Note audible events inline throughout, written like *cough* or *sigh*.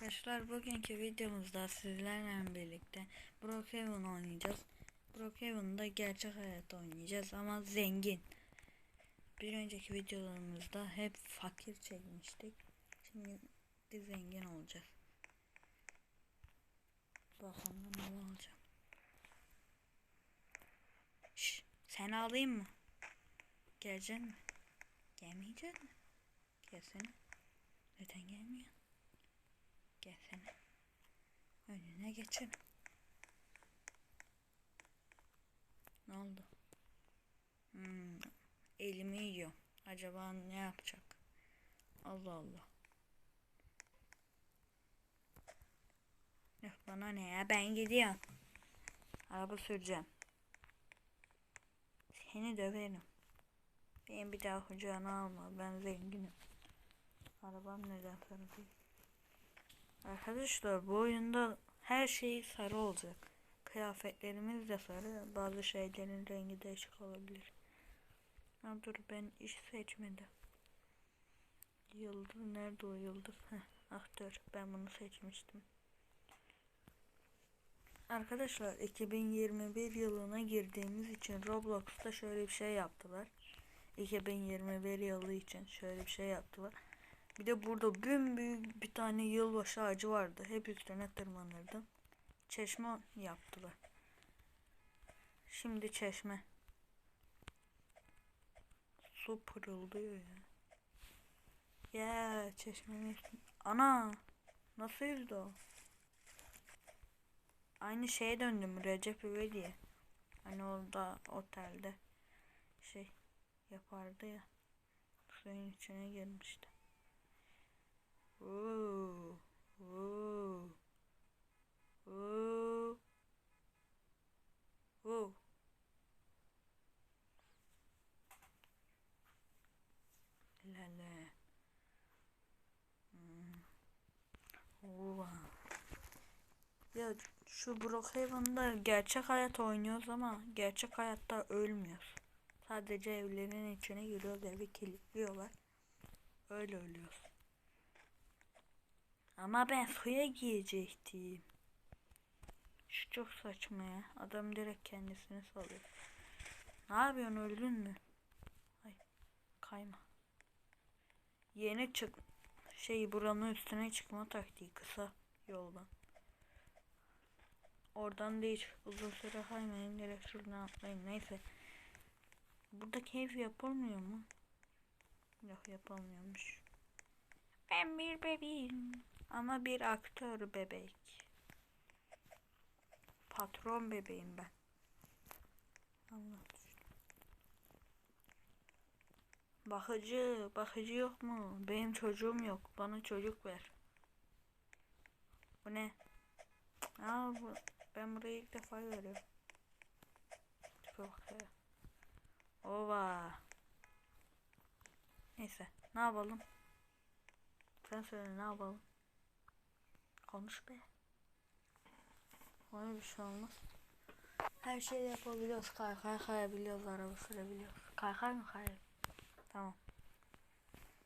Arkadaşlar bugünkü videomuzda sizlerle birlikte Brookhaven oynayacağız. Brookhaven'da gerçek hayat oynayacağız ama zengin. Bir önceki videolarımızda hep fakir çekmiştik. Şimdi de zengin olacağız. Bakalım ne olacak. Şş, sen alayım mı? Geleceksin mi? Gelmeyecek mi? Gelsene. Neden gelmiyorsun? Gelsene. Önüne geçelim. Ne oldu? Hmm, elimi yiyor. Acaba ne yapacak? Allah Allah. Yok bana ne ya ben gidiyorum. Araba süreceğim. Seni döverim. Beni bir daha kucağına alma. Ben zenginim. Arabam neden sarı değil? Arkadaşlar bu oyunda her şey sarı olacak. Kıyafetlerimiz de sarı. Bazı şeylerin rengi değişik olabilir. Ha, dur ben iş seçmedim. Yıldız nerede o yıldız? Heh, aktör. Ben bunu seçmiştim. Arkadaşlar 2021 yılına girdiğimiz için Roblox'ta şöyle bir şey yaptılar. 2021 yılı için şöyle bir şey yaptılar. Bir de burada büyük bir tane yılbaşı ağacı vardı. Hep üstüne tırmanırdım. Çeşme yaptılar. Şimdi çeşme. Su pırıldıyor ya. Ya çeşmenin Ana! Nasıl yüzdü o? Aynı şeye döndüm Recep İvedik'e. Hani orada otelde şey yapardı ya. Suyun içine girmişti. Ooh, ooh, ooh, ooh. Lale. Hmm. Oo. Ya şu Brookhaven'da gerçek hayat oynuyoruz ama gerçek hayatta ölmüyoruz. Sadece evlerin içine giriyoruz evi kilitliyorlar. Öyle ölüyoruz. Ama ben suya girecektim. Şu çok saçma ya. Adam direkt kendisini salıyor. Ne yapıyorsun öldün mü? Ay kayma. Yeni çık şey buranın üstüne çıkma taktiği kısa yoldan. Oradan değil uzun süre kaymayın direkt şuradan atlayın neyse. Burada keyif yapılmıyor mu? Yok yapılmıyormuş. Ben bir bebeğim. Ama bir aktör bebek. Patron bebeğim ben. Anlat. Bakıcı, bakıcı yok mu? Benim çocuğum yok. Bana çocuk ver. Bu ne? Aa, bu, ben burayı ilk defa görüyorum. Tipe bak. Ova. Neyse, ne yapalım? Sen söyle ne yapalım? Konuş be. Ona bir şey olmaz. Her şeyi yapabiliyoruz. Kaykay kayabiliyoruz. Araba sürebiliyoruz. Kaykay mı kayar? Tamam.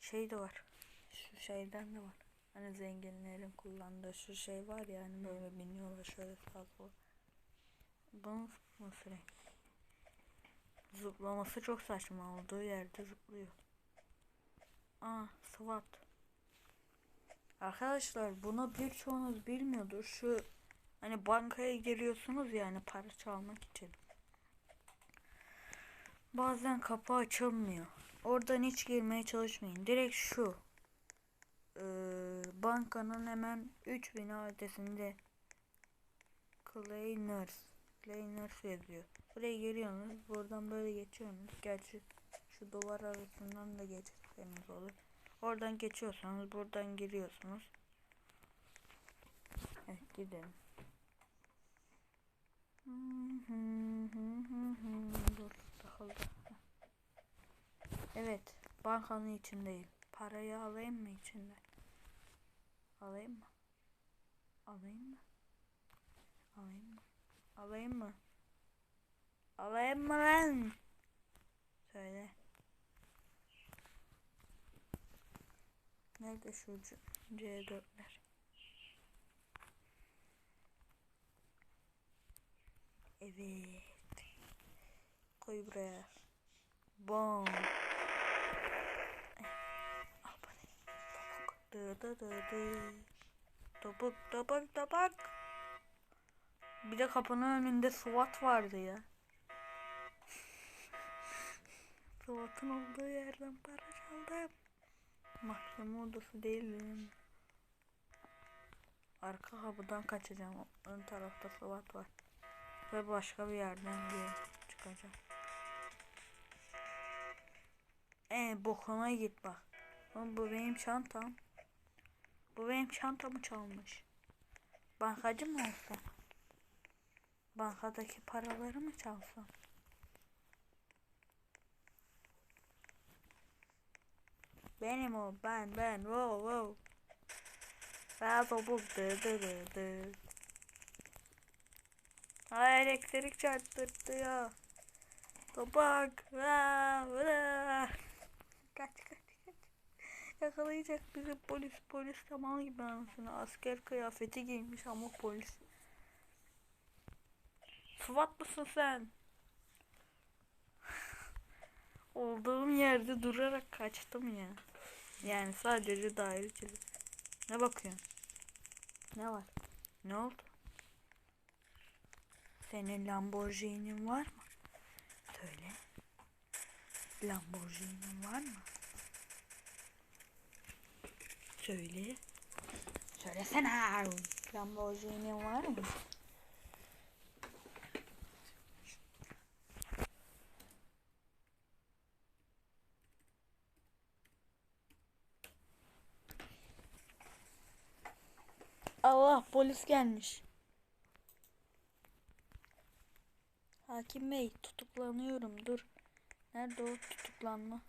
Şey de var. Şu şeyden de var. Hani zenginlerin kullandığı şu şey var ya hani böyle biniyorlar şöyle sola. Bunun sürekli? Zıplaması çok saçma olduğu yerde zıplıyor. Aa SWAT. Arkadaşlar buna birçoğunuz bilmiyordur. Şu hani bankaya giriyorsunuz yani para çalmak için. Bazen kapı açılmıyor. Oradan hiç girmeye çalışmayın. Direkt şu. Ee, bankanın hemen 3000 adresinde Clay Nurse. Clay Nurse yazıyor. Buraya giriyorsunuz. Buradan böyle geçiyorsunuz. Gerçi şu duvar arasından da geçseniz olur. Oradan geçiyorsanız buradan giriyorsunuz. Evet gidelim. Dur takıldı. Evet bankanın içindeyim. Parayı alayım mı içinden? Alayım mı? Alayım mı? Alayım mı? Alayım mı? Alayım mı lan? Söyle. Nerede şu C4'ler? Evet. Koy buraya. Bom. Topuk topuk topuk. Bir de kapının önünde SWAT vardı ya. *laughs* SWAT'ın olduğu yerden para çaldım. Mahkeme odası değil benim. Arka kapıdan kaçacağım. Ön tarafta SWAT var. Ve başka bir yerden diye çıkacağım. E bokuna git bak. Oğlum bu benim çantam. Bu benim çantamı çalmış. Bankacı mı olsam? Bankadaki paraları mı çalsam? Benim o ben ben wow wow. Ben topuk dı dı dı dı. Ay elektrik çarptırdı ya. Topak. Vaa, vaa. Kaç kaç kaç. Yakalayacak bizi polis polis tamam gibi anasını. Asker kıyafeti giymiş ama polis. SWAT mısın sen? Olduğum yerde durarak kaçtım ya. Yani sadece daire çizim. Ne bakıyorsun? Ne var? Ne oldu? Senin Lamborghini'nin var mı? Söyle. Lamborghini'nin var mı? Söyle. Söylesene. Lamborghini'nin var mı? Allah polis gelmiş. Hakim Bey tutuklanıyorum dur. Nerede o tutuklanma?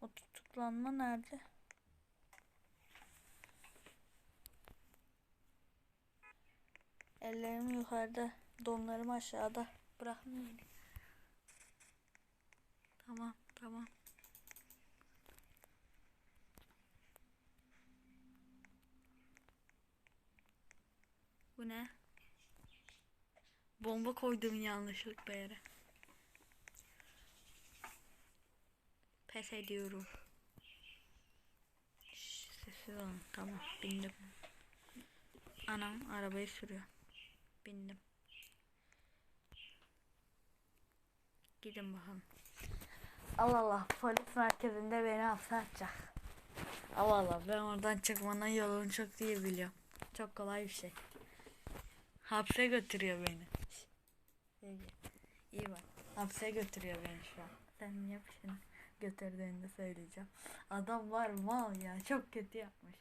O tutuklanma nerede? Ellerim yukarıda, donlarım aşağıda. Bırakın. Tamam, tamam. Bu ne? Bomba koydum yanlışlıkla yere. Pes ediyorum. Şş, Sessiz olun. Tamam bindim. Anam arabayı sürüyor. Bindim. Gidin bakalım. Allah Allah polis merkezinde beni hapse atacak. Allah Allah ben oradan çıkmanın yolunu çok iyi biliyorum. Çok kolay bir şey. Hapse götürüyor beni. Sevgi. İyi bak. Hapse götürüyor beni şu an. Sen niye peşini götürdüğünü söyleyeceğim. Adam var mal ya. Çok kötü yapmış.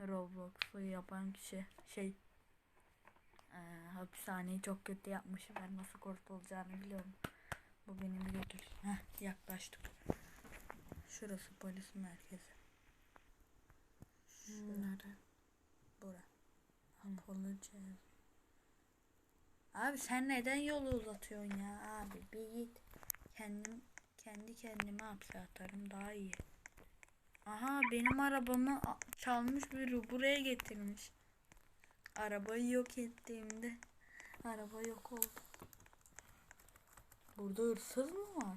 Roblox'u yapan kişi şey e, hapishaneyi çok kötü yapmış. Ben nasıl kurtulacağını biliyorum. Bu beni bir götür. Heh, yaklaştık. Şurası polis merkezi. Şurada. Bura. Apology. Abi sen neden yolu uzatıyorsun ya abi bir git. Kendim kendi kendime hapse atarım daha iyi. Aha benim arabamı çalmış biri buraya getirmiş. Arabayı yok ettiğimde araba yok oldu. Burada hırsız mı var?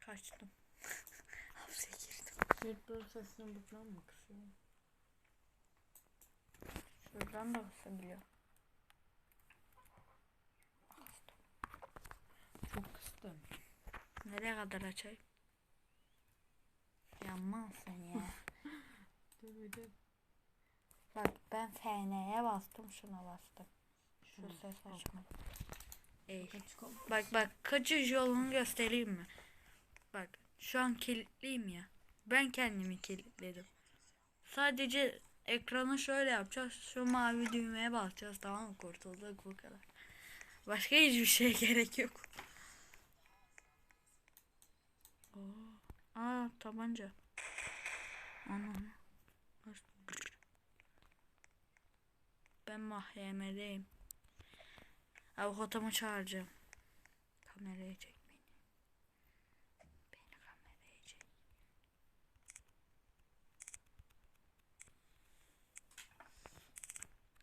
Kaçtım. Girdim. Sırtların sesini buradan mı kısıyor? Şuradan da basabiliyor. Çok kıstım. Nereye kadar açayım? Yanmazsın ya. *laughs* Dur bir de Bak ben FN'ye bastım şuna bastım. Şu Şunu, ses açma. Ey. kal. Bak bak kaçış yolunu göstereyim mi? Bak şu an kilitliyim ya. Ben kendimi kilitledim. Sadece ekranı şöyle yapacağız. Şu mavi düğmeye basacağız tamam mı? Kurtulduk bu kadar. Başka hiçbir şeye *laughs* gerek yok. Oo. Aa tabanca. Anam. Ben mahkemedeyim. Avukatımı çağıracağım. Kameraya çek.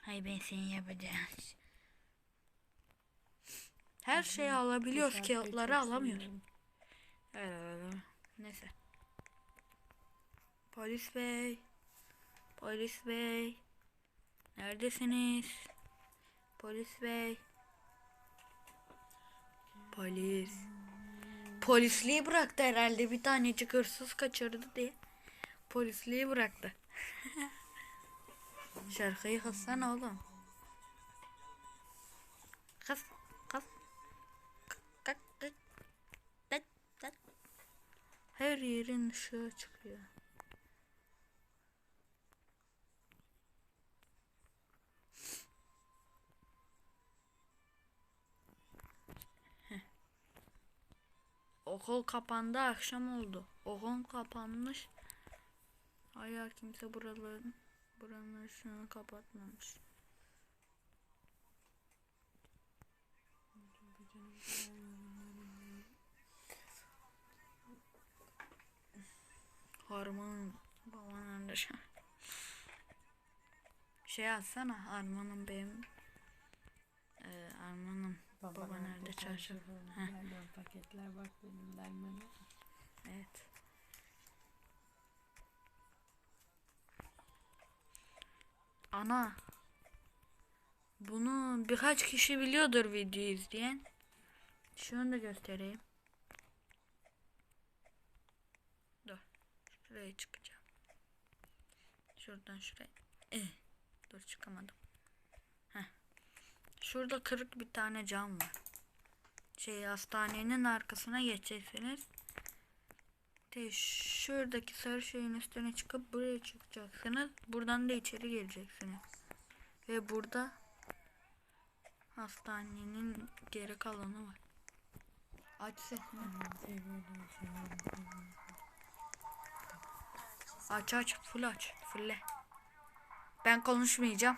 Hay ben seni yapacağım. Her şeyi alabiliyoruz. Kağıtları alamıyoruz. evet. Neyse. Polis bey. Polis bey. Neredesiniz? Polis bey. Polis. Polisliği bıraktı herhalde bir tanecik hırsız kaçırdı diye. Polisliği bıraktı. *laughs* Şarkıyı kıssana oğlum. Kız, kız. Kık, kık. Tık, tık. Her yerin ışığı çıkıyor. Okul kapandı akşam oldu. Okul kapanmış. Hala kimse buraların buranın ışığını kapatmamış. Harman baban nerede şu an? Şey alsana Arman'ım benim ee, Arman'ım Baba, Baba nerede çarşaf? Paketler bak benim dermanım. Evet. Ana. Bunu birkaç kişi biliyordur video izleyen. Şunu da göstereyim. Dur. Şuraya çıkacağım. Şuradan şuraya. Eh, Dur çıkamadım. Heh. Şurada kırık bir tane cam var. Şey hastanenin arkasına geçeceksiniz. De şuradaki sarı şeyin üstüne çıkıp buraya çıkacaksınız. Buradan da içeri gireceksiniz. Ve burada hastanenin geri kalanı var. Aç sesini. Aç aç full aç. Fulle. Ben konuşmayacağım.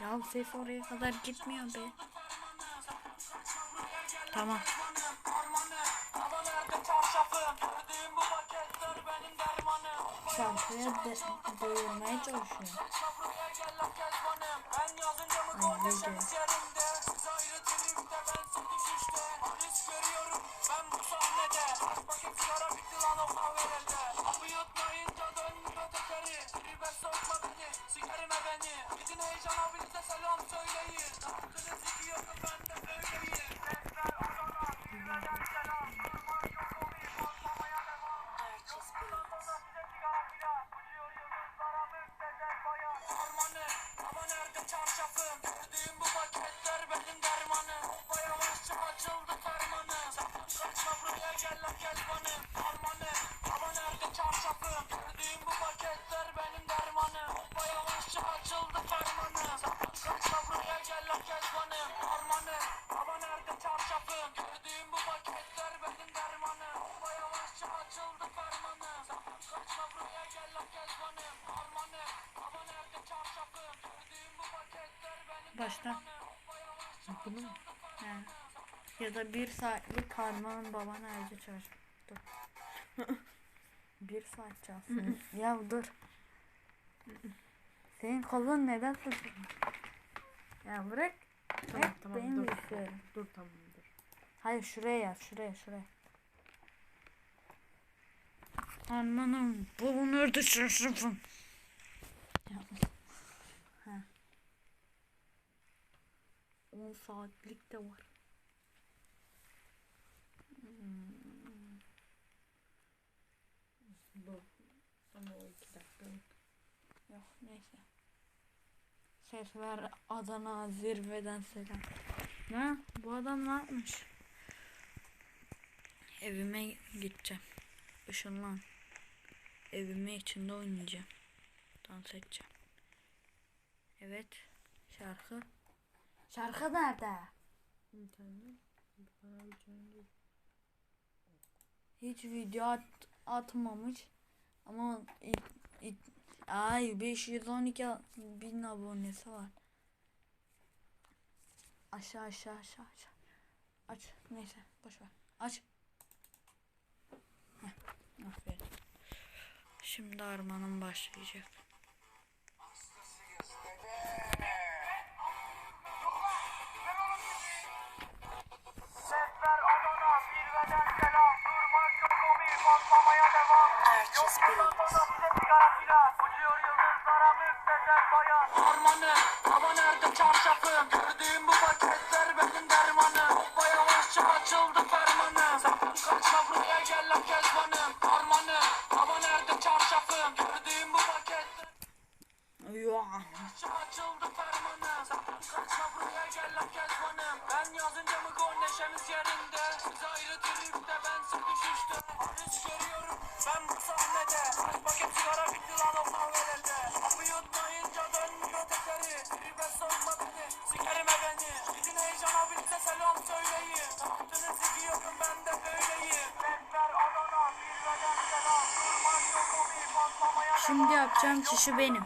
Ya ses oraya kadar gitmiyor be. Tamam. Şarkıya de doyurmaya çalışıyorum. Ay video. Başla. Bunu mu? He. Ya da bir saatlik karman baba nerede çalış? Dur. *laughs* bir saat çalsın. *laughs* ya dur. Senin kolun neden sıkıyor? Ya bırak. Tamam Hep tamam benim dur. bilgisayarım. Dur tamam dur. Hayır şuraya yaz şuraya şuraya. Anladım. Bu nerede şaşırdım. Ha. 10 saatlik de var. Bu. Ama o iki dakikalık. Yok neyse. Ses ver Adana zirveden selam. Ne? Bu adam ne yapmış? Evime gideceğim. Işınlan. Evime içinde oynayacağım. Dans edeceğim. Evet. Şarkı. Şarkı nerede? İnternet. Hiç video at, atmamış. Ama it, it, ay 512 bin abonesi var. Aşağı aşağı aşağı aşağı. Aç. Neyse boş ver. Aç. Heh, aferin. Şimdi armanın başlayacak. speeds. Şimdi yapacağım kişi benim.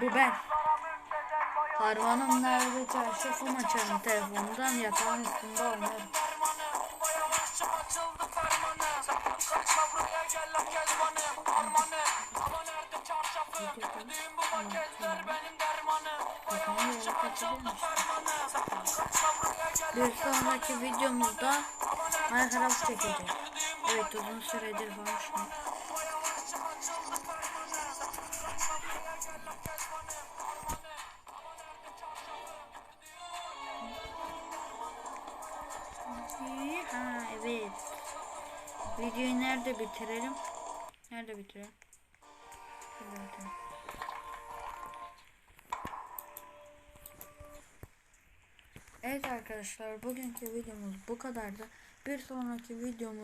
Bu ben. Harmanım nerede çarşafım açarım telefondan yatağın üstünde oynarım. Bir sonraki videomuzda Minecraft çekeceğim. Evet uzun süredir konuşmuyorum. Evet. Videoyu nerede bitirelim? Nerede bitirelim? Nerede bitirelim? Evet arkadaşlar bugünkü videomuz bu kadardı. Bir sonraki videomuz